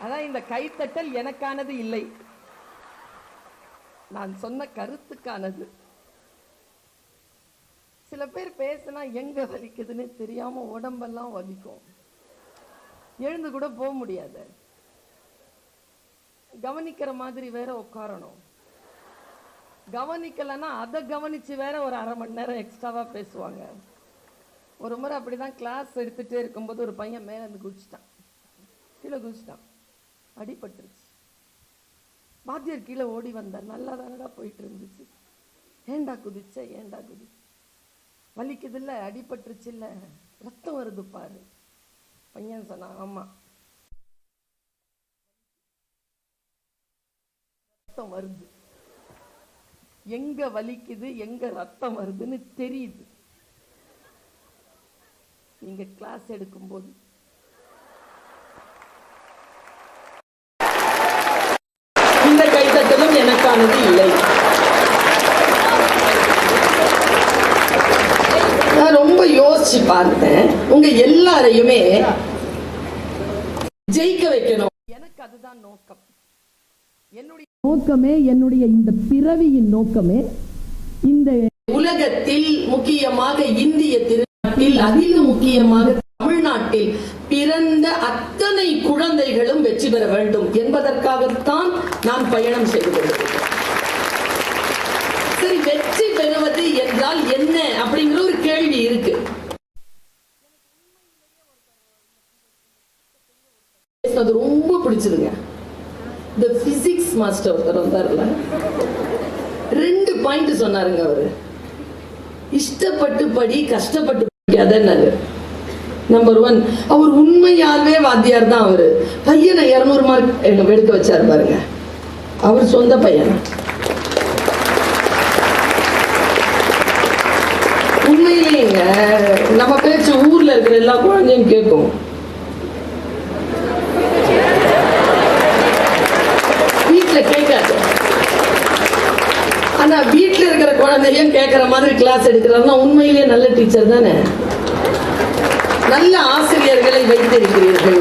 அதான் இந்த கைத்தட்டல் எனக்கானது இல்லை. நான் சொன்ன கருத்துக்கானது. சில பேர் பேசினா எங்க வலிக்குதுன்னு தெரியாம உடம்பெல்லாம் வலிக்கும். எழுந்து கூட போக முடியாது. கவனிக்கிற மாதிரி வேற உட்காரணும். கவனிக்கலைன்னா அதை கவனிச்சு வேற ஒரு அரை மணி நேரம் எக்ஸ்ட்ராவா பேசுவாங்க. ஒரு முறை அப்படிதான் கிளாஸ் எடுத்துட்டே இருக்கும்போது ஒரு பையன் மேல இருந்து குதிச்சிட்டான். கீழே குதிச்சிட்டான். அடிபட்டுருச்சு. வாத்தியார் கீழே ஓடி வந்தார். நல்லா தானடா போயிட்டு இருந்துச்சு ஏண்டா குதிச்ச? ஏண்டா குதிச்ச? வலிக்குதுல்ல? அடிபட்டுருச்சு இல்லை ரத்தம் வருது பாரு. பையன் சொன்னான் ஆமா. ரத்தம் வருது. எங்க வலிக்குது? எங்க ரத்தம் வருதுன்னு தெரியுது. நீங்க கிளாஸ் எடுக்கும்போது இந்த எனக்கானது இல்லை. நான் ரொம்ப யோசிச்சு பார்த்தேன். உங்க எல்லாரையுமே ஜெயிக்க வைக்கணும். எனக்கு அதுதான் நோக்கம். என்னுடைய நோக்கமே என்னுடைய இந்த பிறவியின் நோக்கமே. இந்த உலகத்தில் முக்கியமாக இந்திய திருநாட்டில் அதிலும் முக்கியமாக தமிழ்நாட்டில் பிறந்த அத்தனை குழந்தைகளும் வெற்றி பெற வேண்டும் என்பதற்காகத்தான் நான் பயணம் செய்கிறது சரி வெற்றி பெறுவது என்றால் என்ன அப்படிங்கிற ஒரு கேள்வி இருக்கு அது ரொம்ப பிடிச்சதுங்க இந்த பிசிக்ஸ் மாஸ்டர் ஒருத்தர் வந்தார்ல ரெண்டு பாயிண்ட் சொன்னாருங்க அவரு. இஷ்டப்பட்டு படி கஷ்டப்பட்டு படிக்காதன்னாரு. நம்பர் ஒன் அவர் உண்மையாவே வாத்தியார் தான் அவரு. பையனை இருநூறு மார்க் எடுக்க வச்சாரு பாருங்க. அவர் சொந்த பையன். உண்மையிலேங்க நம்ம பேச்சு ஊர்ல இருக்கிற எல்லா குழந்தையும் கேட்கும் வீட்டுல கேட்காது ஆனா வீட்டில் இருக்கிற குழந்தையும் கேட்கிற மாதிரி கிளாஸ் எடுக்கிறாருன்னா உண்மையிலேயே நல்ல டீச்சர் தானே? நல்ல ஆசிரியர்களை வைத்திருக்கிறீர்கள்.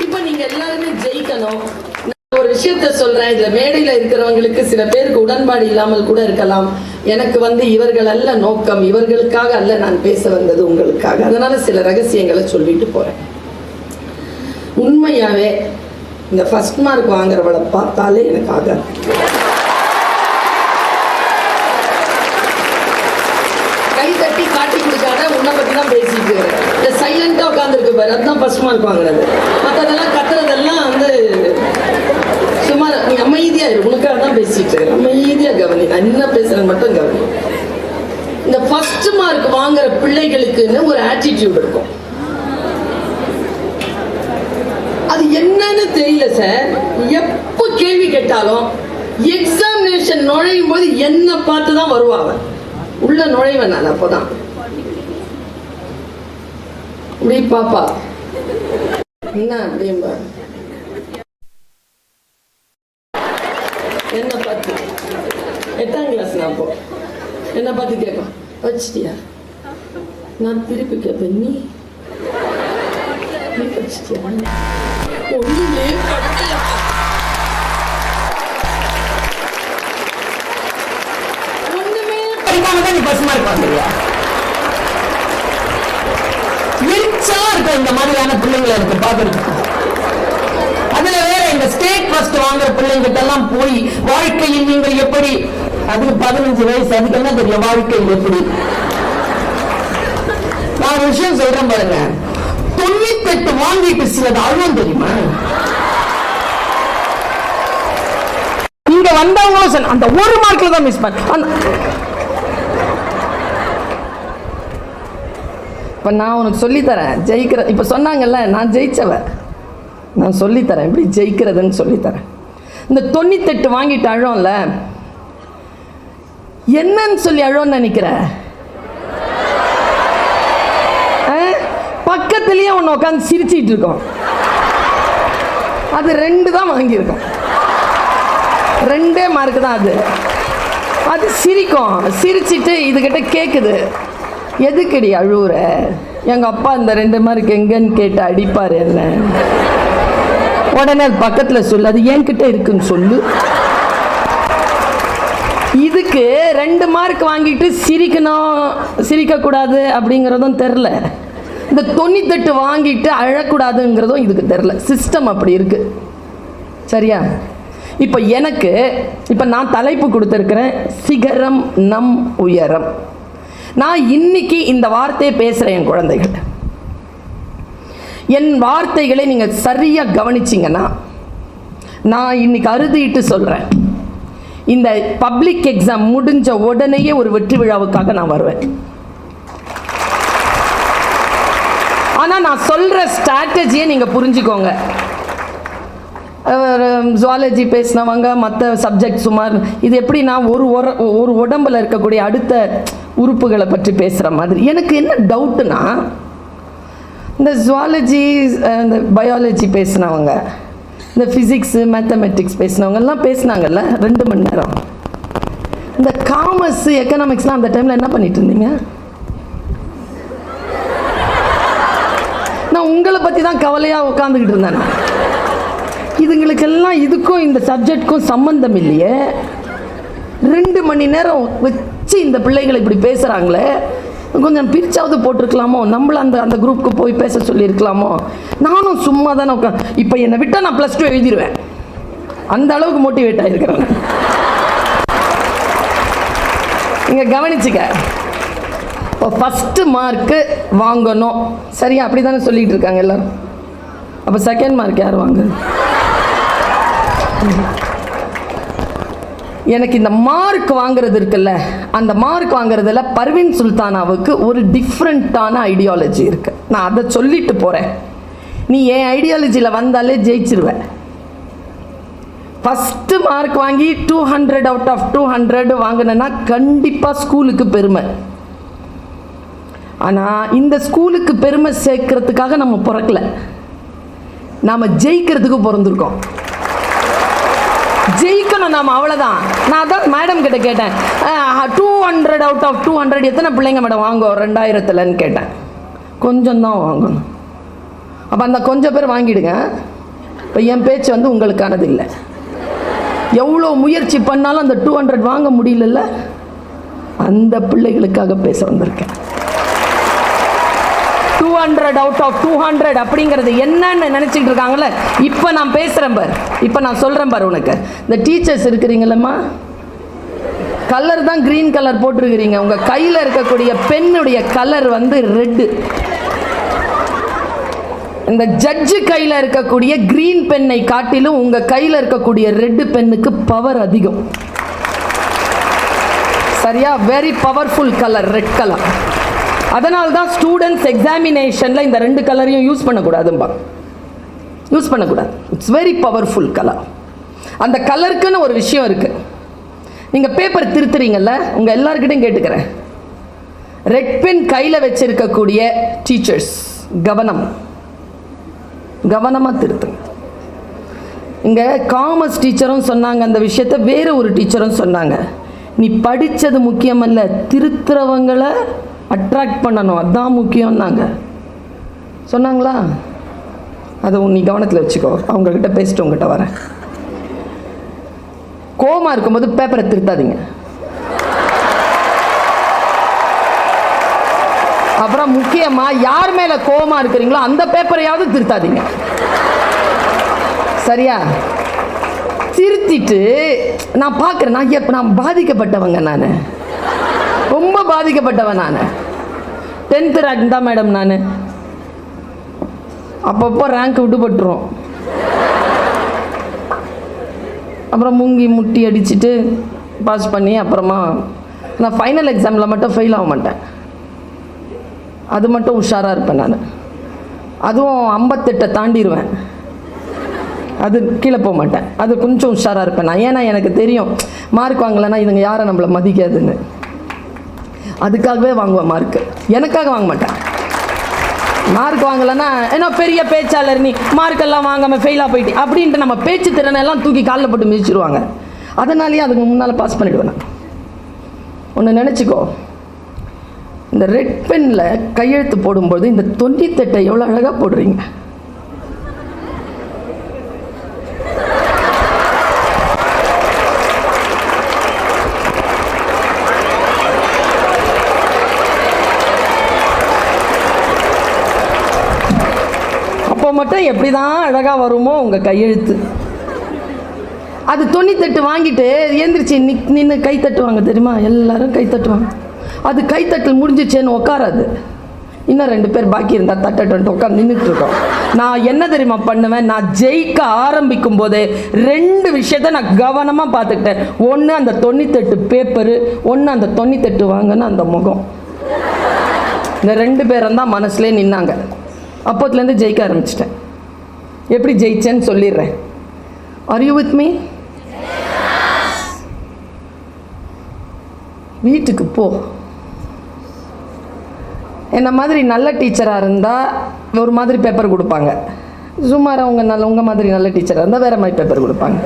இப்போ நீங்க எல்லாருமே ஜெயிக்கணும். நான் ஒரு விஷயத்த சொல்றேன். இதுல மேடையில இருக்கிறவங்களுக்கு சில பேருக்கு உடன்பாடு இல்லாமல் கூட இருக்கலாம். எனக்கு வந்து இவர்கள் அல்ல நோக்கம். இவர்களுக்காக அல்ல நான் பேச வந்தது உங்களுக்காக. அதனால சில ரகசியங்களை சொல்லிட்டு போறேன். உண்மையாவே இந்த ஃபர்ஸ்ட் மார்க் வாங்குறவளை பார்த்தாலே எனக்கு ஆகாது கை தட்டி காட்டி கொடுக்காத உன்னை பற்றி தான் பேசிட்டு இந்த சைலண்டாக உட்காந்துருக்கு பாரு அதுதான் ஃபர்ஸ்ட் மார்க் வாங்குறது மற்றதெல்லாம் கத்துறதெல்லாம் வந்து சும்மா நீ அமைதியாக இரு உனக்காக தான் பேசிட்டு அமைதியாக கவனி நான் என்ன பேசுறேன் மட்டும் கவனி. இந்த ஃபஸ்ட் மார்க் வாங்குற பிள்ளைகளுக்குன்னு ஒரு ஆட்டிடியூட் இருக்கும் அது என்னன்னு தெரியல சார் எப்ப கேள்வி கேட்டாலும் எக்ஸாமினேஷன் நுழையும் போது என்ன பார்த்து தான் வருவாங்க உள்ள நுழைவேன் நான் அப்போதான். அப்படி பாப்பா. என்ன அப்படிம்பா என்ன பார்த்து. எட்டாம் கிளாஸ் நான் அப்போ. என்ன பார்த்து கேட்கும் வச்சிட்டியா நான் திருப்பி கேட்பேன் நீ? நீ ஒண்ணுமே படிக்கல ஒண்ணுமே படிக்காம தான் நீ பஸ் இருப்பாங்க வாங்குறியா எரிச்சா இருக்கும் இந்த மாதிரியான பிள்ளைங்களை எனக்கு பாக்குறதுக்கு அதுல வேற இந்த ஸ்டேட் ஃபர்ஸ்ட் வாங்குற பிள்ளைங்கிட்ட எல்லாம் போய் வாழ்க்கையில் நீங்கள் எப்படி அதுக்கு பதினஞ்சு வயசு அதுக்கு என்ன தெரியும்? வாழ்க்கையில் எப்படி? நான் விஷயம் சொல்றேன் பாருங்க. தொண்ணூத்தெட்டு வாங்கிட்டு சிலது அழுவம் தெரியுமா? இங்க வந்தவங்களும் சொன்ன- அந்த ஒரு மார்க்ல தான் மிஸ் பண்ண அந்த- இப்ப நான் உனக்கு சொல்லித்தரேன் ஜெயிக்கிற இப்ப சொன்னாங்கல்ல நான் ஜெயிச்சவ. நான் சொல்லித்தரேன் எப்படி ஜெயிக்கிறதுன்னு சொல்லித்தரேன். இந்த தொண்ணூத்தெட்டு வாங்கிட்டு அழும்ல என்னன்னு சொல்லி அழும்னு நினைக்கிறேன் பக்கத்துலயே ஒன்று உட்காந்து சிரிச்சிட்டு இருக்கோம். அது ரெண்டு தான் வாங்கியிருக்கோம். ரெண்டே மார்க் தான் அது. அது சிரிக்கும். சிரிச்சிட்டு இதுகிட்ட கேட்குது எதுக்கடி அழுவுற? எங்க அப்பா இந்த ரெண்டு மார்க் எங்கன்னு கேட்டு அடிப்பார் என்ன? உடனே அது பக்கத்தில் சொல்லு. அது என்கிட்ட இருக்குன்னு சொல்லு. இதுக்கு ரெண்டு மார்க் வாங்கிட்டு சிரிக்கணும். சிரிக்கக்கூடாது அப்படிங்கிறதும் தெரில இந்த தொண்ணூத்தெட்டு வாங்கிட்டு அழக்கூடாதுங்கிறதும் இதுக்கு தெரில சிஸ்டம் அப்படி இருக்குது சரியா? இப்போ எனக்கு இப்போ நான் தலைப்பு கொடுத்துருக்கிறேன் சிகரம் நம் உயரம். நான் இன்னைக்கு இந்த வார்த்தையை பேசுகிறேன் என் குழந்தைகள் என் வார்த்தைகளை நீங்கள் சரியாக கவனிச்சிங்கன்னா நான் இன்னைக்கு அறுதிட்டு சொல்கிறேன் இந்த பப்ளிக் எக்ஸாம் முடிஞ்ச உடனேயே ஒரு வெற்றி விழாவுக்காக நான் வருவேன். ஆனால் நான் சொல்கிற ஸ்ட்ராட்டஜியை நீங்கள் புரிஞ்சுக்கோங்க. ஜுவாலஜி பேசினவங்க மற்ற சப்ஜெக்ட் சுமார் இது எப்படின்னா ஒரு உர ஒரு உடம்புல இருக்கக்கூடிய அடுத்த உறுப்புகளை பற்றி பேசுகிற மாதிரி. எனக்கு என்ன டவுட்டுனா இந்த ஜுவாலஜி இந்த பயாலஜி பேசினவங்க இந்த ஃபிசிக்ஸு மேத்தமெட்டிக்ஸ் பேசினவங்கெல்லாம் பேசினாங்கல்ல ரெண்டு மணி நேரம். இந்த காமர்ஸு எக்கனாமிக்ஸ்லாம் அந்த டைமில் என்ன பண்ணிட்டு இருந்தீங்க? உங்களை பற்றி தான் கவலையாக உட்காந்துக்கிட்டு இருந்தேன் இதுங்களுக்கெல்லாம் இதுக்கும் இந்த சப்ஜெக்ட்க்கும் சம்பந்தம் இல்லையே. ரெண்டு மணி நேரம் வச்சு இந்த பிள்ளைகளை இப்படி பேசுகிறாங்களே கொஞ்சம் பிரிச்சாவது போட்டிருக்கலாமோ? நம்மள அந்த அந்த குரூப்புக்கு போய் பேச சொல்லியிருக்கலாமோ? நானும் சும்மா தானே உட்காந்து இப்போ என்னை விட்டால் நான் ப்ளஸ் டூ எழுதிடுவேன் அந்த அளவுக்கு மோட்டிவேட் ஆகிருக்கிறேன் இங்கே கவனிச்சுக்க. ஃபஸ்ட்டு மார்க்கு வாங்கணும். சரியா? அப்படி தானே சொல்லிகிட்டு இருக்காங்க எல்லோரும். அப்போ செகண்ட் மார்க் யார் வாங்க எனக்கு இந்த மார்க் வாங்குறது இருக்குல்ல அந்த மார்க் வாங்குறதுல பர்வீன் சுல்தானாவுக்கு ஒரு டிஃப்ரெண்ட்டான ஐடியாலஜி இருக்கு. நான் அதை சொல்லிட்டு போகிறேன் நீ என் ஐடியாலஜியில் வந்தாலே ஜெயிச்சிருவேன் ஃபஸ்ட்டு மார்க் வாங்கி two hundred out of two hundred வாங்கினேன்னா கண்டிப்பாக ஸ்கூலுக்கு பெருமை. ஆனால் இந்த ஸ்கூலுக்கு பெருமை சேர்க்கறதுக்காக நம்ம பிறக்கல. நாம் ஜெயிக்கிறதுக்கு பிறந்திருக்கோம். ஜெயிக்கணும் நாம் அவ்வளோதான் நான் அதான் மேடம் கிட்ட கேட்டேன். Two hundred out of two hundred எத்தனை பிள்ளைங்க மேடம் வாங்குவோம் ரெண்டாயிரத்துலன்னு கேட்டேன். கொஞ்சம் தான் வாங்கணும். அப்போ அந்த கொஞ்சம் பேர் வாங்கிடுங்க. இப்போ என் பேச்சு வந்து உங்களுக்கானது இல்லை. எவ்வளோ முயற்சி பண்ணாலும் அந்த டூ ஹண்ட்ரட் வாங்க முடியலல்ல. அந்த பிள்ளைகளுக்காக பேச வந்திருக்கேன். Hundred out of two hundred அப்படிங்கிறது என்னன்னு நினச்சிட்டு இருக்காங்கல்ல? இப்போ நான் பேசுகிறேன் பார். இப்போ நான் சொல்கிறேன் பார் உனக்கு. இந்த டீச்சர்ஸ் இருக்கிறீங்களம்மா கலர் தான் க்ரீன் கலர் போட்டிருக்கிறீங்க. உங்கள் கையில் இருக்கக்கூடிய பெண்ணுடைய கலர் வந்து ரெட்டு இந்த ஜட்ஜு கையில் இருக்கக்கூடிய க்ரீன் பென்னை காட்டிலும் உங்கள் கையில் இருக்கக்கூடிய ரெட்டு பென்னுக்கு பவர் அதிகம். சரியா? Very powerful colour red colour அதனால தான் ஸ்டூடெண்ட்ஸ் எக்ஸாமினேஷனில் இந்த ரெண்டு கலரையும் யூஸ் பண்ணக்கூடாதும்பா. யூஸ் பண்ணக்கூடாது. இட்ஸ் வெரி பவர்ஃபுல் கலர் அந்த கலருக்குன்னு ஒரு விஷயம் இருக்குது நீங்கள் பேப்பர் திருத்துறீங்கல்ல உங்கள் எல்லாருக்கிட்டையும் கேட்டுக்கிறேன். ரெட் பென் கையில் வச்சிருக்கக்கூடிய டீச்சர்ஸ் கவனம். கவனமாக திருத்துங்க இங்கே காமர்ஸ் டீச்சரும் சொன்னாங்க அந்த விஷயத்த வேறு ஒரு டீச்சரும் சொன்னாங்க. நீ படித்தது முக்கியமல்ல திருத்துறவங்களை அட்ராக்ட் பண்ணணும். அதான் முக்கியம்னாங்க. சொன்னாங்களா? அதை நீ கவனத்தில் வச்சுக்கோ. அவங்கக்கிட்ட பேசிட்டு உங்ககிட்ட வரேன். கோமா இருக்கும்போது பேப்பரை திருத்தாதீங்க. அப்புறம் முக்கியமாக யார் மேலே கோவமா இருக்கிறீங்களோ அந்த பேப்பரையாவது திருத்தாதீங்க. சரியா? திருத்திட்டு நான் பார்க்குறேன் நான் எப்போ நான் பாதிக்கப்பட்டவங்க நான். ரொம்ப பாதிக்கப்பட்டவன் நான். டென்த்து ரேங்க் தான் மேடம் நான். அப்பப்போ ரேங்க் விட்டுப்பட்டுரும் அப்புறம் மூங்கி முட்டி அடிச்சுட்டு பாஸ் பண்ணி அப்புறமா நான் ஃபைனல் எக்ஸாமில் மட்டும் ஃபெயில் ஆக மாட்டேன். அது மட்டும் உஷாராக இருப்பேன் நான். அதுவும் ஐம்பத்தெட்டை தாண்டிடுவேன் அது கீழே போக மாட்டேன். அது கொஞ்சம் உஷாராக இருப்பேன் நான். ஏன்னா எனக்கு தெரியும் மார்க் வாங்கலைன்னா இதுங்க யாரை நம்மளை மதிக்காதுன்னு. அதுக்காகவே வாங்குவேன் மார்க்கு எனக்காக வாங்க மாட்டேன். மார்க் வாங்கலைன்னா ஏன்னா பெரிய பேச்சாளர் நீ மார்க்கெல்லாம் வாங்காமல் ஃபெயிலாக போயிட்டு அப்படின்ட்டு நம்ம பேச்சு திறனை எல்லாம் தூக்கி காலில் போட்டு மிதிச்சிருவாங்க. அதனாலேயே அதுக்கு முன்னால் பாஸ் பண்ணிவிடுவேன் நான். ஒன்று நினச்சிக்கோ. இந்த ரெட் பென்னில் கையெழுத்து போடும்போது இந்த தொண்ணூத்தெட்டை எவ்வளோ அழகாக போடுறீங்க. மட்டும் எப்படி தான் அழகாக வருமோ உங்கள் கையெழுத்து. அது தொண்ணூத்தெட்டு வாங்கிட்டு எந்திரிச்சு நிக் நின்று கை தட்டுவாங்க தெரியுமா? எல்லாரும் கை தட்டுவாங்க. அது கைத்தட்டல் முடிஞ்சிச்சேன்னு உட்காராது இன்னும் ரெண்டு பேர் பாக்கி இருந்தால் தட்டட்டு உட்காந்து நின்றுட்டுருக்கோம் நான் என்ன தெரியுமா பண்ணுவேன்? நான் ஜெயிக்க ஆரம்பிக்கும் போதே ரெண்டு விஷயத்த நான் கவனமாக பார்த்துக்கிட்டேன். ஒன்று அந்த தொண்ணூத்தெட்டு பேப்பரு ஒன்று அந்த தொண்ணூத்தெட்டு வாங்கின அந்த முகம். இந்த ரெண்டு பேரும் தான் மனசுலேயே நின்னாங்க. அப்போத்துலேருந்து ஜெயிக்க ஆரம்பிச்சிட்டேன். எப்படி ஜெயிச்சேன்னு சொல்லிடுறேன். ஆர் யூ வித் மீ வீட்டுக்கு போ. என்ன மாதிரி நல்ல டீச்சராக இருந்தால் ஒரு மாதிரி பேப்பர் கொடுப்பாங்க. சுமார் அவங்க நல்ல உங்கள் மாதிரி நல்ல டீச்சராக இருந்தால் வேறு மாதிரி பேப்பர் கொடுப்பாங்க.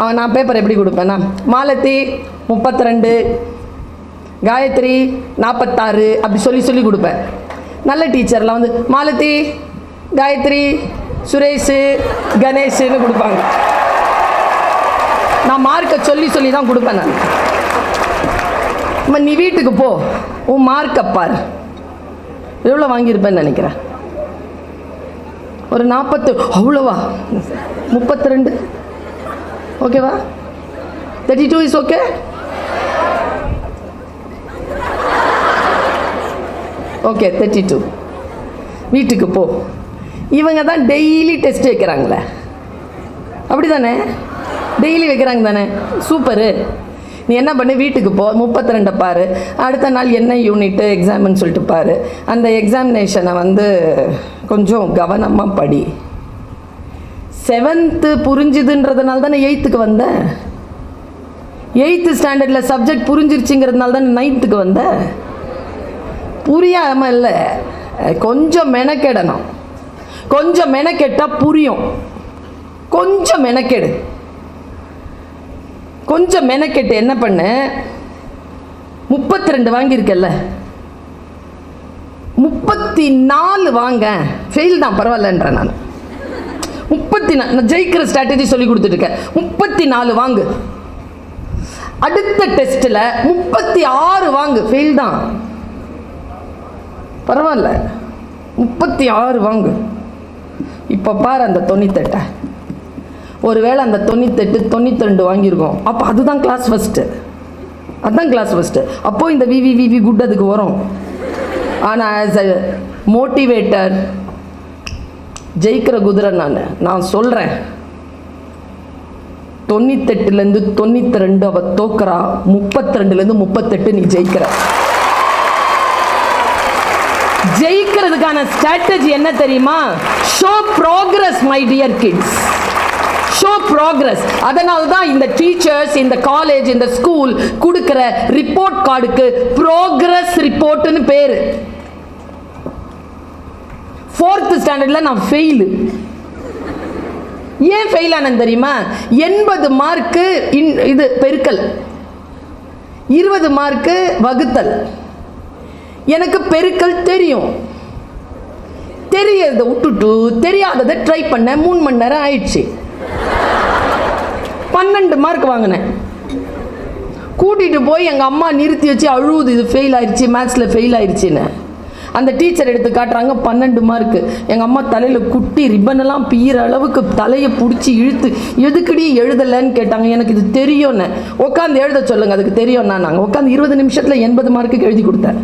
அவன் நான் பேப்பர் எப்படி கொடுப்பேன்னா மாலத்தி முப்பத்தி ரெண்டு காயத்ரி நாற்பத்தாறு அப்படி சொல்லி சொல்லி கொடுப்பேன். நல்ல டீச்சர்லாம் வந்து மாலதி காயத்ரி சுரேஷு கணேஷுன்னு கொடுப்பாங்க. நான் மார்க்கை சொல்லி சொல்லி தான் கொடுப்பேன் நான். அம்மா நீ வீட்டுக்கு போ. உன் மார்க்கை பார். எவ்வளோ வாங்கியிருப்பேன்னு நினைக்கிறேன்? ஒரு நாற்பத்து அவ்வளோவா? முப்பத்தி ரெண்டு. ஓகேவா thirty two is okay okay thirty two வீட்டுக்கு போ. இவங்க தான் டெய்லி டெஸ்ட் வைக்கிறாங்களே. அப்படி தானே டெய்லி வைக்கிறாங்க தானே? சூப்பரு நீ என்ன பண்ணு? வீட்டுக்கு போ. முப்பத்தி ரெண்டை பாரு. அடுத்த நாள் என்ன யூனிட்டு எக்ஸாம்னு சொல்லிட்டு பாரு. அந்த எக்ஸாமினேஷனை வந்து கொஞ்சம் கவனமாக படி. செவன்த்து புரிஞ்சுதுன்றதுனால தானே எயித்துக்கு வந்தேன் எயித்து ஸ்டாண்டர்டில் சப்ஜெக்ட் புரிஞ்சிருச்சுங்கிறதுனால தானே நைன்த்துக்கு வந்தேன் புரியாமல் இல்லை கொஞ்சம் மெனக்கெடணும். கொஞ்சம் மெனக்கெட்டால் புரியும். கொஞ்சம் மெனக்கெடு. கொஞ்சம் மெனக்கெட்டு என்ன பண்ணு? முப்பத்தி ரெண்டு வாங்கியிருக்கல முப்பத்தி நாலு வாங்க. ஃபெயில் தான் பரவாயில்லன்ற நான். முப்பத்தி நாலு நான் ஜெயிக்கிற ஸ்ட்ராட்டஜி சொல்லி கொடுத்துட்ருக்கேன் முப்பத்தி நாலு வாங்கு. அடுத்த டெஸ்ட்டில் முப்பத்தி ஆறு வாங்கு. ஃபெயில் தான். பரவாயில்ல. முப்பத்தி ஆறு வாங்கு. இப்போ பாரு அந்த தொண்ணூத்தெட்டை. ஒருவேளை அந்த தொண்ணூத்தெட்டு தொண்ணூத்தெண்டு வாங்கியிருக்கோம். அப்போ அதுதான் கிளாஸ் ஃபஸ்ட்டு அதுதான் கிளாஸ் ஃபஸ்ட்டு அப்போது இந்த விவி விவி குட் அதுக்கு வரும். ஆனால் ஆஸ் அ மோட்டிவேட்டர் ஜெயிக்கிற குதிரை நான் நான் சொல்கிறேன் தொண்ணூத்தெட்டுலேருந்து தொண்ணூற்றி ரெண்டு அவள் தோக்கிறா. முப்பத்தி ரெண்டுலேருந்து முப்பத்தெட்டு நீ ஜெயிக்கிற. ஜெயிக்கிறதுக்கான ஸ்ட்ராட்டஜி என்ன தெரியுமா? Show progress my dear kids show progress அதனால தான் இந்த டீச்சர்ஸ் இந்த காலேஜ் இந்த ஸ்கூல் கொடுக்குற ரிப்போர்ட் கார்டுக்கு ப்ரோக்ரஸ் ரிப்போர்ட்னு பேர். ஃபோர்த் ஸ்டாண்டர்டில் நான் ஃபெயிலு ஏன் ஃபெயில் ஆனது தெரியுமா? எண்பது மார்க்கு இன் இது பெருக்கல். இருபது மார்க்கு வகுத்தல். எனக்கு பெருக்கல் தெரியும். தெரியறத விட்டுட்டு தெரியாததை ட்ரை பண்ண மூணு மணி நேரம் ஆயிடுச்சு. பன்னெண்டு மார்க் வாங்கினேன். கூட்டிகிட்டு போய் எங்கள் அம்மா நிறுத்தி வச்சு அழுவுது இது ஃபெயில் ஆயிடுச்சு மேத்ஸில் ஃபெயில் ஆயிடுச்சுன்னு அந்த டீச்சர் எடுத்து காட்டுறாங்க பன்னெண்டு மார்க்கு எங்கள் அம்மா தலையில் குட்டி ரிப்பனெல்லாம் பீற அளவுக்கு தலையை பிடிச்சி இழுத்து எதுக்குடி எழுதலைன்னு கேட்டாங்க எனக்கு இது தெரியும்னு. உட்காந்து எழுத சொல்லுங்கள் அதுக்கு தெரியும்னா நாங்கள் உட்காந்து இருபது நிமிஷத்தில் எண்பது மார்க்குக்கு எழுதி கொடுத்தேன்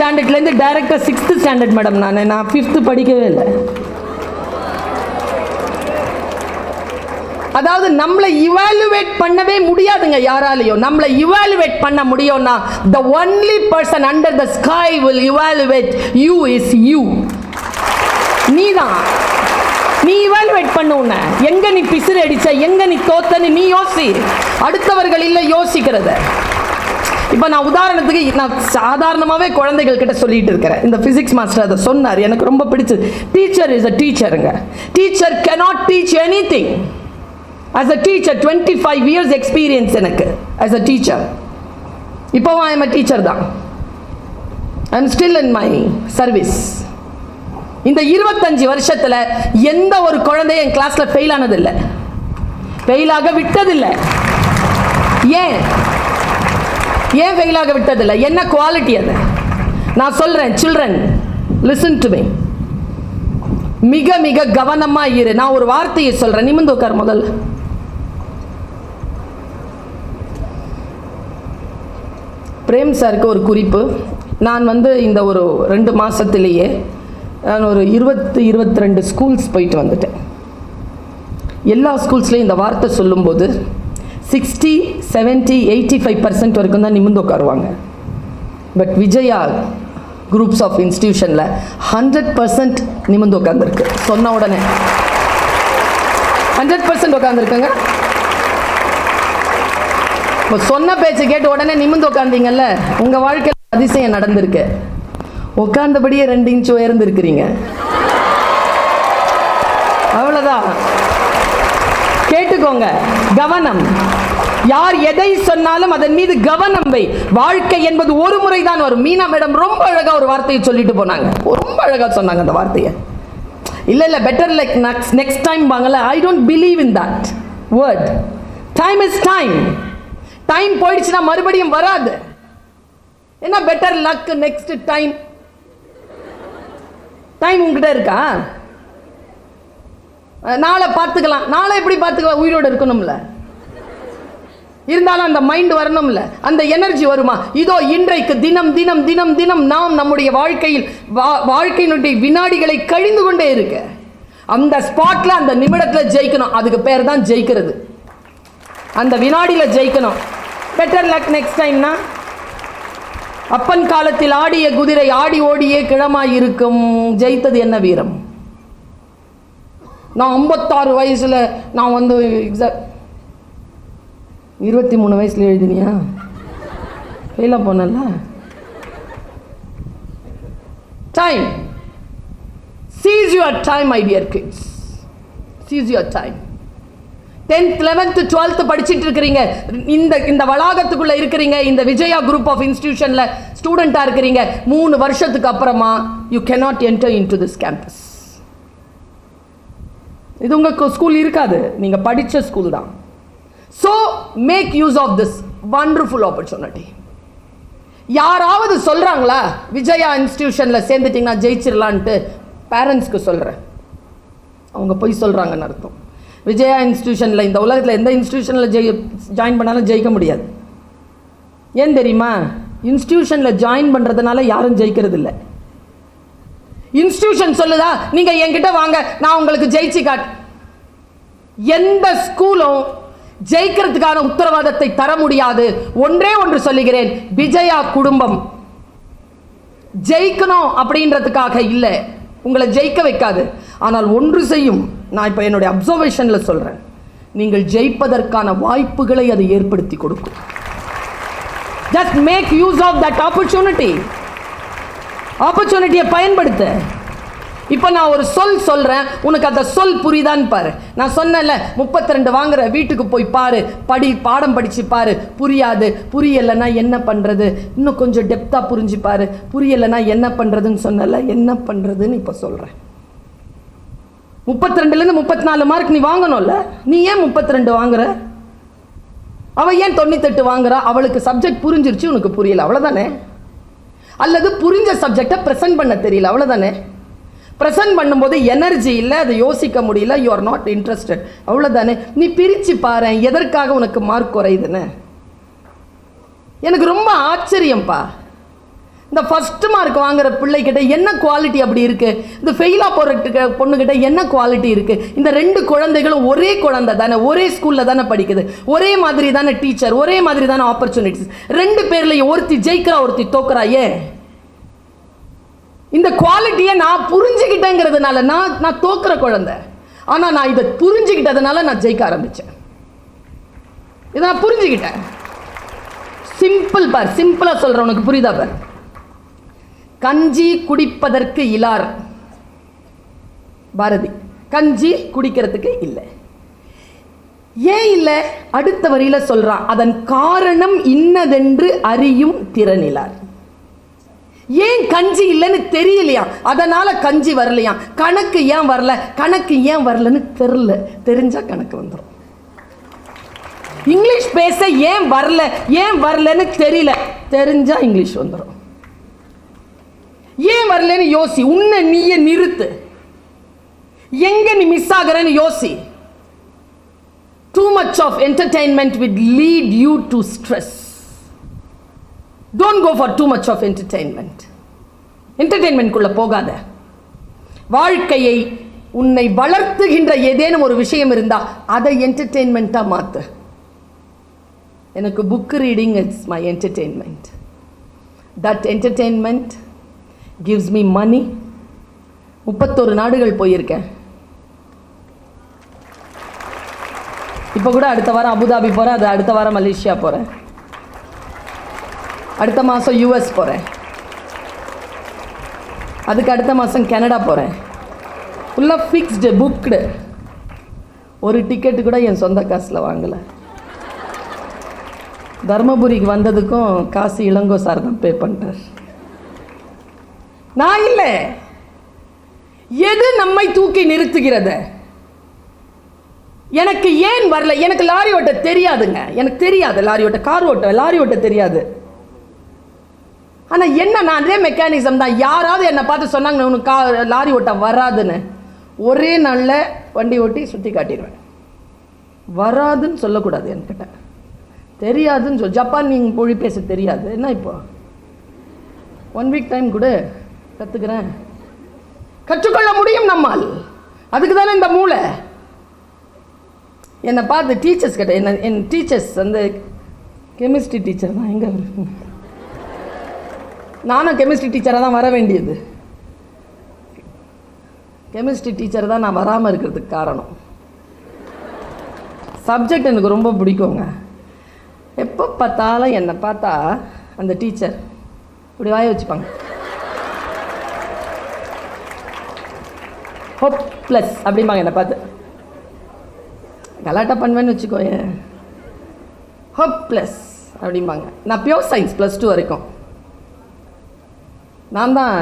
ஸ்டாண்டர்ட்லேருந்து டேரெக்டாக சிக்ஸ்த்து ஸ்டாண்டர்ட் மேடம் நான். நான் ஃபிஃப்த்து படிக்கவே இல்லை. அதாவது நம்மளை இவாலுவேட் பண்ணவே முடியாதுங்க யாராலையும். நம்மளை இவாலுவேட் பண்ண முடியும்னா the only person under the sky will evaluate you is you நீ தான் நீ இவாலுவேட் பண்ண உன்ன. எங்க நீ பிசிறு அடிச்ச எங்க நீ தோத்தன்னு நீ யோசி. அடுத்தவர்கள் இல்லை யோசிக்கிறத. இப்போ நான் உதாரணத்துக்கு நான் சாதாரணமாகவே குழந்தைகள் கிட்ட சொல்லிட்டு இருக்கிறேன். இந்த ஃபிசிக்ஸ் மாஸ்டர் அதை சொன்னார். எனக்கு ரொம்ப பிடிச்சது teacher is a டீச்சருங்க teacher cannot teach anything as a teacher twenty five years experience எனக்கு. ஆஸ் அ டீச்சர் இப்போவும் ஐ எம் அ டீச்சர் தான். I am still in my service இந்த இருபத்தஞ்சு வருஷத்தில் எந்த ஒரு குழந்தையும் என் கிளாஸில் ஃபெயில் ஆனதில்லை. ஃபெயிலாக விட்டதில்லை. ஏன்? ஏன் ஃபெயிலாக விட்டதில்லை? என்ன குவாலிட்டி அது? நான் சொல்கிறேன் சில்ட்ரன் லிசன் டு மீ மிக மிக கவனமாக இரு. நான் ஒரு வார்த்தையை சொல்கிறேன் நிமிந்து உட்கார் முதல்ல. பிரேம் சாருக்கு ஒரு குறிப்பு. நான் வந்து இந்த ஒரு ரெண்டு மாதத்துலேயே நான் ஒரு இருபத்து இருபத்தி ரெண்டு ஸ்கூல்ஸ் போயிட்டு வந்துட்டேன். எல்லா ஸ்கூல்ஸ்லேயும் இந்த வார்த்தை சொல்லும்போது sixty seventy eighty five percent வரைக்கும் தான் நிமிந்து உட்காருவாங்க. பட் விஜயா குரூப்ஸ் ஆஃப் இன்ஸ்டியூஷனில் ஹண்ட்ரட் பர்சன்ட் நிமிந்து உட்காந்துருக்கு சொன்ன உடனே. ஹண்ட்ரட் பர்சன்ட் உட்காந்துருக்குங்க இப்போ சொன்ன பேச்சு கேட்டு உடனே நிமிந்து உட்காந்தீங்கல்ல உங்கள் வாழ்க்கையில் அதிசயம் நடந்திருக்கு. உட்காந்தபடியே ரெண்டு இன்ச் உயர்ந்துருக்கிறீங்க. அவ்வளோதான் புரிஞ்சுக்கோங்க. கவனம். யார் எதை சொன்னாலும் அதன் மீது கவனம் வை. வாழ்க்கை என்பது ஒரு முறை தான் வரும். மீனா மேடம் ரொம்ப அழகாக ஒரு வார்த்தையை சொல்லிட்டு போனாங்க. ரொம்ப அழகாக சொன்னாங்க அந்த வார்த்தையை. இல்லை இல்லை better luck next next time வாங்கல. I don't believe in that word time is time time போயிடுச்சுன்னா மறுபடியும் வராது. என்ன better luck next time time உங்ககிட்ட இருக்கா? நாளை பார்த்துக்கலாம். நாளை எப்படி பார்த்துக்கலாம்? உயிரோடு இருக்கணும்ல. இருந்தாலும் அந்த மைண்ட் வரணும்ல. அந்த எனர்ஜி வருமா? இதோ இன்றைக்கு தினம் தினம் தினம் தினம் நாம் நம்முடைய வாழ்க்கையில் வா- வாழ்க்கையினுடைய வினாடிகளை கழிந்து கொண்டே இருக்க. அந்த ஸ்பாட்ல அந்த நிமிடத்தில் ஜெயிக்கணும். அதுக்கு பேர் தான் ஜெயிக்கிறது. அந்த வினாடியில் ஜெயிக்கணும். பெட்டர் லக் நெக்ஸ்ட் டைம்னா அப்பன் காலத்தில் ஆடிய குதிரை ஆடி ஓடியே கிழமாயிருக்கும் ஜெயித்தது என்ன வீரம்? நான் ஐம்பத்தாறு வயசில் நான் வந்து எக்ஸா இருபத்தி மூணு வயசில் எழுதினியா? ஃபெயிலாக போனல time seize your time my kids seize your time tenth eleventh twelfth படிச்சுட்டு இருக்கிறீங்க. இந்த இந்த வளாகத்துக்குள்ளே இருக்கிறீங்க. இந்த விஜயா குரூப் ஆஃப் இன்ஸ்டியூஷனில் ஸ்டூடெண்ட்டாக இருக்கிறீங்க. மூணு வருஷத்துக்கு அப்புறமா you cannot enter into this campus இது உங்கள் ஸ்கூல் இருக்காது. நீங்கள் படித்த ஸ்கூல் தான். So make use of this wonderful opportunity யாராவது சொல்கிறாங்களா விஜயா இன்ஸ்டியூஷனில் சேர்ந்துட்டிங்கன்னா ஜெயிச்சிடலான்ட்டு பேரண்ட்ஸ்க்கு சொல்கிறேன் அவங்க போய் சொல்கிறாங்கன்னு அர்த்தம். விஜயா இன்ஸ்டியூஷனில் இந்த உலகத்தில் எந்த இன்ஸ்டியூஷனில் ஜெய் ஜாயின் பண்ணாலும் ஜெயிக்க முடியாது. ஏன் தெரியுமா? இன்ஸ்டியூஷனில் ஜாயின் பண்ணுறதுனால யாரும் ஜெயிக்கிறது இல்லை இன்ஸ்டியூஷன் சொல்லுதா? நீங்கள் என்கிட்ட வாங்க நான் உங்களுக்கு ஜெயிச்சு காட் எந்த ஸ்கூலும் ஜெயிக்கிறதுக்கான உத்தரவாதத்தை தர முடியாது. ஒன்றே ஒன்று சொல்லுகிறேன் விஜயா குடும்பம். ஜெயிக்கணும் அப்படின்றதுக்காக இல்லை உங்களை ஜெயிக்க வைக்காது. ஆனால் ஒன்று செய்யும் நான் இப்போ என்னுடைய அப்சர்வேஷனில் சொல்கிறேன் நீங்கள் ஜெயிப்பதற்கான வாய்ப்புகளை அது ஏற்படுத்தி கொடுக்கும். Just make use of that opportunity ஆப்பர்ச்சுனிட்டியை பயன்படுத்த. இப்போ நான் ஒரு சொல் சொல்கிறேன் உனக்கு அந்த சொல் புரியுதான்னு பாரு. நான் சொன்னேன்ல முப்பத்தி ரெண்டு வாங்குற வீட்டுக்கு போய் பாரு. படி பாடம் படித்து பாரு. புரியாது. புரியலைன்னா என்ன பண்ணுறது இன்னும் கொஞ்சம் டெப்த்தாக புரிஞ்சு பாரு. புரியலைன்னா என்ன பண்ணுறதுன்னு சொன்னல என்ன பண்ணுறதுன்னு இப்போ சொல்கிறேன் முப்பத்தி ரெண்டுலேருந்து முப்பத்தி நாலு மார்க் நீ வாங்கணும்ல? நீ ஏன் முப்பத்தி ரெண்டு வாங்குற? அவள் ஏன் தொண்ணூத்தெட்டு வாங்குறா? அவளுக்கு சப்ஜெக்ட் புரிஞ்சிருச்சு உனக்கு புரியல. அவ்வளோதானே அல்லது புரிஞ்ச சப்ஜெக்டை ப்ரெசென்ட் பண்ண தெரியல அவ்வளோதானே ப்ரெசென்ட் பண்ணும்போது எனர்ஜி இல்லை அதை யோசிக்க முடியல யூ ஆர் நாட் இன்ட்ரெஸ்டட் அவ்வளோதானே நீ பிரித்து பாரு எதற்காக உனக்கு மார்க் குறையுதுன்னு? எனக்கு ரொம்ப ஆச்சரியம்ப்பா இந்த ஃபர்ஸ்ட் மார்க் வாங்குற பிள்ளைகிட்ட என்ன குவாலிட்டி அப்படி இருக்குது இந்த ஃபெயிலாக போகிற பொண்ணுக்கிட்ட என்ன குவாலிட்டி இருக்குது இந்த ரெண்டு குழந்தைகளும் ஒரே குழந்தை தானே ஒரே ஸ்கூலில் தானே படிக்குது. ஒரே மாதிரி தானே டீச்சர் ஒரே மாதிரி தானே ஆப்பர்ச்சுனிட்டிஸ் ரெண்டு பேர்லையும் ஒருத்தி ஜெயிக்கிறா ஒருத்தி தோக்குறா ஏன்? இந்த குவாலிட்டியை நான் புரிஞ்சுக்கிட்டேங்கிறதுனால நான் நான் தோக்குற குழந்தை. ஆனால் நான் இதை புரிஞ்சுக்கிட்டதுனால நான் ஜெயிக்க ஆரம்பித்தேன் இதை நான் புரிஞ்சுக்கிட்டேன் சிம்பிள் பார் சிம்பிளாக சொல்கிறேன் உனக்கு புரியுதா பார்? கஞ்சி குடிப்பதற்கு இலார். பாரதி கஞ்சி குடிக்கிறதுக்கு இல்லை. ஏன் இல்லை? அடுத்த வரியில சொல்றான் அதன் காரணம் இன்னதென்று அறியும் திறனிலார் ஏன் கஞ்சி இல்லைன்னு தெரியலையா? அதனால கஞ்சி வரலையா? கணக்கு ஏன் வரல? கணக்கு ஏன் வரலன்னு தெரியல. தெரிஞ்சா கணக்கு வந்துடும் இங்கிலீஷ் பேச ஏன் வரல? ஏன் வரலன்னு தெரியல. தெரிஞ்சா இங்கிலீஷ் வந்துடும் ஏன் வரலன்னு யோசி. உன்னை நீயே நிறுத்து. எங்க நீ மிஸ் ஆகிறன்னு யோசி. Too much of entertainment with lead you to stress don't go for too much of entertainment என்டர்டைன்மெண்ட்குள்ள போகாத. வாழ்க்கையை உன்னை வளர்த்துகின்ற ஏதேனும் ஒரு விஷயம் இருந்தா அதை என்டர்டெயின்மெண்ட்டாக மாத்து. எனக்கு book reading it's my entertainment that entertainment gives me money முப்பத்தொரு நாடுகள் போயிருக்கேன். இப்போ கூட அடுத்த வாரம் அபுதாபி போகிறேன் அது அடுத்த வாரம் மலேசியா போகிறேன் அடுத்த மாதம் யூஎஸ் போகிறேன் அதுக்கு அடுத்த மாதம் கனடா போகிறேன் ஃபுல்லாக ஃபிக்ஸ்டு புக்டு ஒரு டிக்கெட்டு கூட என் சொந்த காசில் வாங்கலை. தர்மபுரிக்கு வந்ததுக்கும் காசு இளங்கோ சார் தான் பே பண்ணிட்டார் நான் இல்லை. எது நம்மை தூக்கி நிறுத்துகிறது? எனக்கு ஏன் வரல? எனக்கு லாரி ஓட்ட தெரியாதுங்க. எனக்கு தெரியாது. லாரி ஓட்ட கார் ஓட்ட லாரி ஓட்ட தெரியாது. ஆனால் என்ன நான் அதே மெக்கானிசம் தான். யாராவது என்னை பார்த்து சொன்னாங்க உனக்கு கா லாரி ஓட்ட வராதுன்னு. ஒரே நாளில் வண்டி ஓட்டி சுற்றி காட்டிடுவேன். வராதுன்னு சொல்லக்கூடாது என்கிட்ட. தெரியாதுன்னு சொல் ஜப்பான் நீங்கள் மொழி பேச தெரியாது. என்ன இப்போ? ஒன் வீக் டைம் கூட கற்றுக்கிறேன் கற்றுக்கொள்ள முடியும் நம்மால். அதுக்கு தானே இந்த மூளை. என்னை பார்த்து டீச்சர்ஸ் கிட்ட என்ன என் டீச்சர்ஸ் வந்து கெமிஸ்ட்ரி டீச்சர் தான் எங்கே? நானும் கெமிஸ்ட்ரி டீச்சராக தான் வர வேண்டியது. கெமிஸ்ட்ரி டீச்சர் தான் நான் வராமல் இருக்கிறதுக்கு காரணம். சப்ஜெக்ட் எனக்கு ரொம்ப பிடிக்குங்க. எப்போ பார்த்தாலும் என்னை பார்த்தா அந்த டீச்சர் இப்படி வாய வச்சுப்பாங்க. ஹோப் ப்ளஸ் அப்படிம்பாங்க என்னை பார்த்து. கலாட்டா பண்ணுவேன்னு வச்சுக்கோங்க ஹோப் ப்ளஸ் அப்படிம்பாங்க. நான் பியோர் சயின்ஸ் ப்ளஸ் டூ வரைக்கும். நான் தான்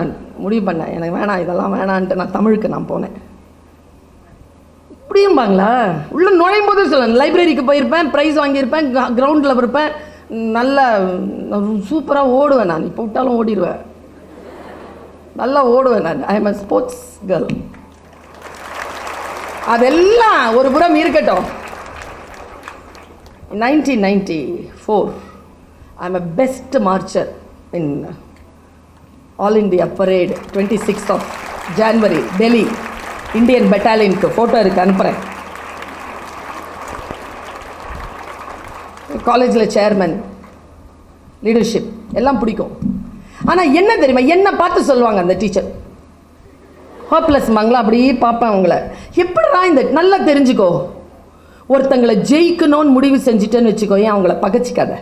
முடிவு பண்ணேன். எனக்கு வேணாம் இதெல்லாம் வேணான்ட்டு நான் தமிழுக்கு நான் போனேன். இப்படியும்பாங்களா? உள்ள நுழையும் போது சொல்ல லைப்ரரிக்கு போயிருப்பேன் ப்ரைஸ் வாங்கியிருப்பேன் கிரவுண்டில் இருப்பேன் நல்லா சூப்பராக ஓடுவேன் நான். இப்போ விட்டாலும் ஓடிடுவேன் நல்லா ஓடுவேன் நான். I am a sports girl அதெல்லாம் ஒரு புறம் இருக்கட்டும். Nineteen ninety four I am a best marcher in all India parade twenty six of January Delhi Indian பெட்டாலியனுக்கு photo இருக்கு அனுப்புகிறேன் காலேஜில் சேர்மன் லீடர்ஷிப் எல்லாம் பிடிக்கும். ஆனால் என்ன தெரியுமா என்ன பார்த்து சொல்லுவாங்க அந்த டீச்சர் ஹோப்லெஸ் மங்களா அப்படியே பார்ப்பேன் அவங்கள. எப்படிடா இந்த நல்லா தெரிஞ்சுக்கோ. ஒருத்தங்களை ஜெயிக்கணும்னு முடிவு செஞ்சுட்டேன்னு வச்சுக்கோ ஏன் அவங்கள பகச்சிக்காத?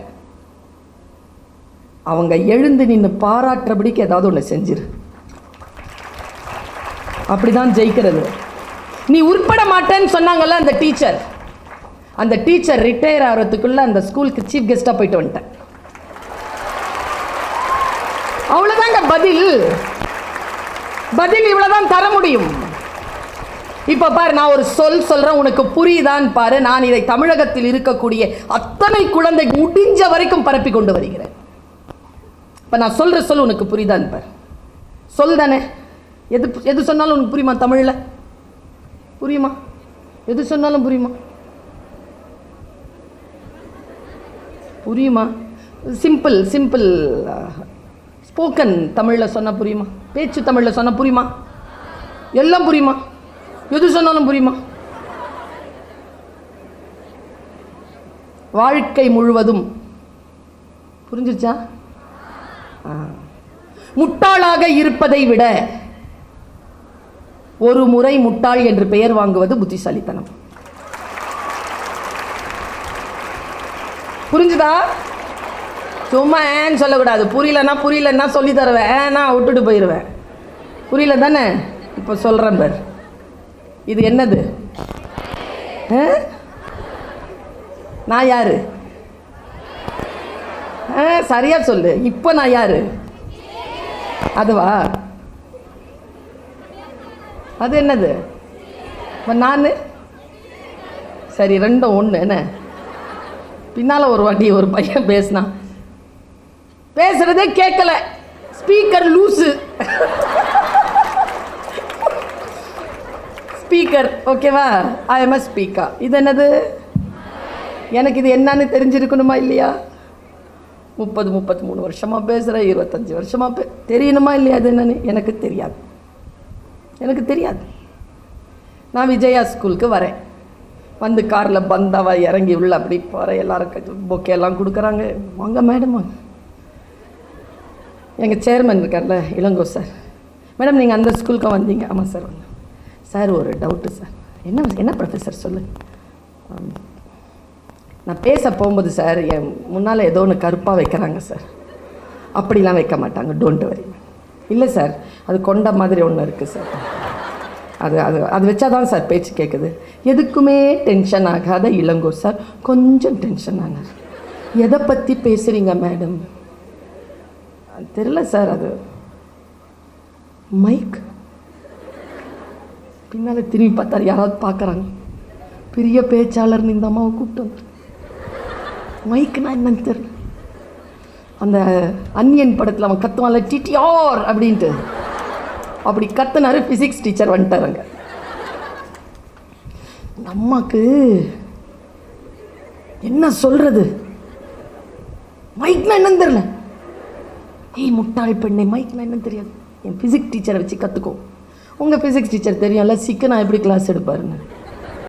அவங்க எழுந்து நின்று பாராட்டுறபடிக்கு ஏதாவது ஒன்று செஞ்சிரு. அப்படிதான் ஜெயிக்கிறது. நீ உட்பட மாட்டேன்னு சொன்னாங்கல்ல அந்த டீச்சர். அந்த டீச்சர் ரிட்டையர் ஆகிறதுக்குள்ள அந்த ஸ்கூலுக்கு சீஃப் கெஸ்ட்டாக போயிட்டு வந்துட்டேன். அவ்வளோதாங்க பதில். பதில் இவ்வளவுதான் தர முடியும். இப்போ பாரு நான் ஒரு சொல் சொல்கிறேன் உனக்கு புரியுதான்னு பாரு. நான் இதை தமிழகத்தில் இருக்கக்கூடிய அத்தனை குழந்தை முடிஞ்ச வரைக்கும் பரப்பி கொண்டு வருகிறேன். இப்போ நான் சொல்கிற சொல் உனக்கு புரியுதான்னு பாரு. சொல் தானே. எது எது சொன்னாலும் உனக்கு புரியுமா தமிழில்? புரியுமா? எது சொன்னாலும் புரியுமா? புரியுமா? சிம்பிள் சிம்பிள் ஸ்போக்கன் தமிழில் சொன்னால் புரியுமா? பேச்சு தமிழில் சொன்னால் புரியுமா? எல்லாம் புரியுமா? எது சொன்னாலும் புரியுமா? வாழ்க்கை முழுவதும். புரிஞ்சிருச்சா? முட்டாளாக இருப்பதை விட ஒரு முறை முட்டாள் என்று பெயர் வாங்குவது புத்திசாலித்தனம். புரிஞ்சுதா? சும்மா ஏன்னு சொல்லக்கூடாது. புரியலன்னா புரியலன்னா சொல்லி தருவேன். ஏன்னா விட்டுட்டு போயிடுவேன் புரியல தானே? இப்போ சொல்கிறேன் பேர். இது என்னது? நான் யார்? ஆ சரியாக சொல்லு. இப்போ நான் யார்? அதுவா? அது என்னது? இப்போ நான்? சரி ரெண்டும் ஒன்று என்ன? பின்னால் ஒரு வாட்டி ஒரு பையன் பேசினான். பேசுகிறதே கேட்கல ஸ்பீக்கர் லூஸு ஸ்பீக்கர் ஓகேவா ஐ எம் அ ஸ்பீக்கா இது என்னது? எனக்கு இது என்னன்னு தெரிஞ்சிருக்கணுமா இல்லையா? முப்பது முப்பத்தி மூணு வருஷமாக பேசுகிறேன் இருபத்தஞ்சி வருஷமாக பே தெரியணுமா இல்லையா அது என்னன்னு? எனக்கு தெரியாது. எனக்கு தெரியாது. நான் விஜயா ஸ்கூலுக்கு வரேன். வந்து காரில் பந்தாவாக இறங்கி உள்ள அப்படி போகிறேன் எல்லாருக்கும் எல்லாம் கொடுக்குறாங்க. வாங்க மேடம் வாங்க. எங்கள் சேர்மன் இருக்கார்ல இளங்கோ சார் மேடம் நீங்கள் அந்த ஸ்கூலுக்கு வந்தீங்க. ஆமாம் சார் வந்து சார் ஒரு டவுட்டு சார் என்ன என்ன ப்ரொஃபஸர் சொல்லு. நான் பேச போகும்போது சார் என் முன்னால் ஏதோ ஒன்று கருப்பாக வைக்கிறாங்க சார் அப்படிலாம் வைக்க மாட்டாங்க. டோன்ட் வரி இல்லை சார் அது கொண்ட மாதிரி ஒன்று இருக்குது சார் அது அது அது வச்சாதான் சார் பேச்சு கேட்குது எதுக்குமே டென்ஷன் ஆகாத இளங்கோ சார் கொஞ்சம் டென்ஷன் ஆனார் எதை பற்றி பேசுகிறீங்க மேடம் தெரில சார் அது. மைக் பின்னால் திரும்பி பார்த்தாரு யாராவது பார்க்குறாங்க. பெரிய பேச்சாளர்னு இந்த அம்மாவை கூப்பிட்டு வந்து மைக்குனா என்னன்னு தெரியல. அந்த அன்னியன் படத்தில் அவன் கத்துவான்ல டிடிஆர் அப்படின்ட்டு. அப்படி கத்துனாரு ஃபிசிக்ஸ் டீச்சர் வந்துட்டாருங்க அம்மாக்கு என்ன சொல்கிறது மைக்னா என்னன்னு தெரில ஏய் முட்டாள் பெண்ணை மைக்னா என்ன தெரியாது. என் ஃபிசிக்ஸ் டீச்சரை வச்சு கற்றுக்கோ உங்கள் ஃபிசிக்ஸ் டீச்சர் தெரியும்ல சிக்கனா எப்படி கிளாஸ் எடுப்பாருன்னு.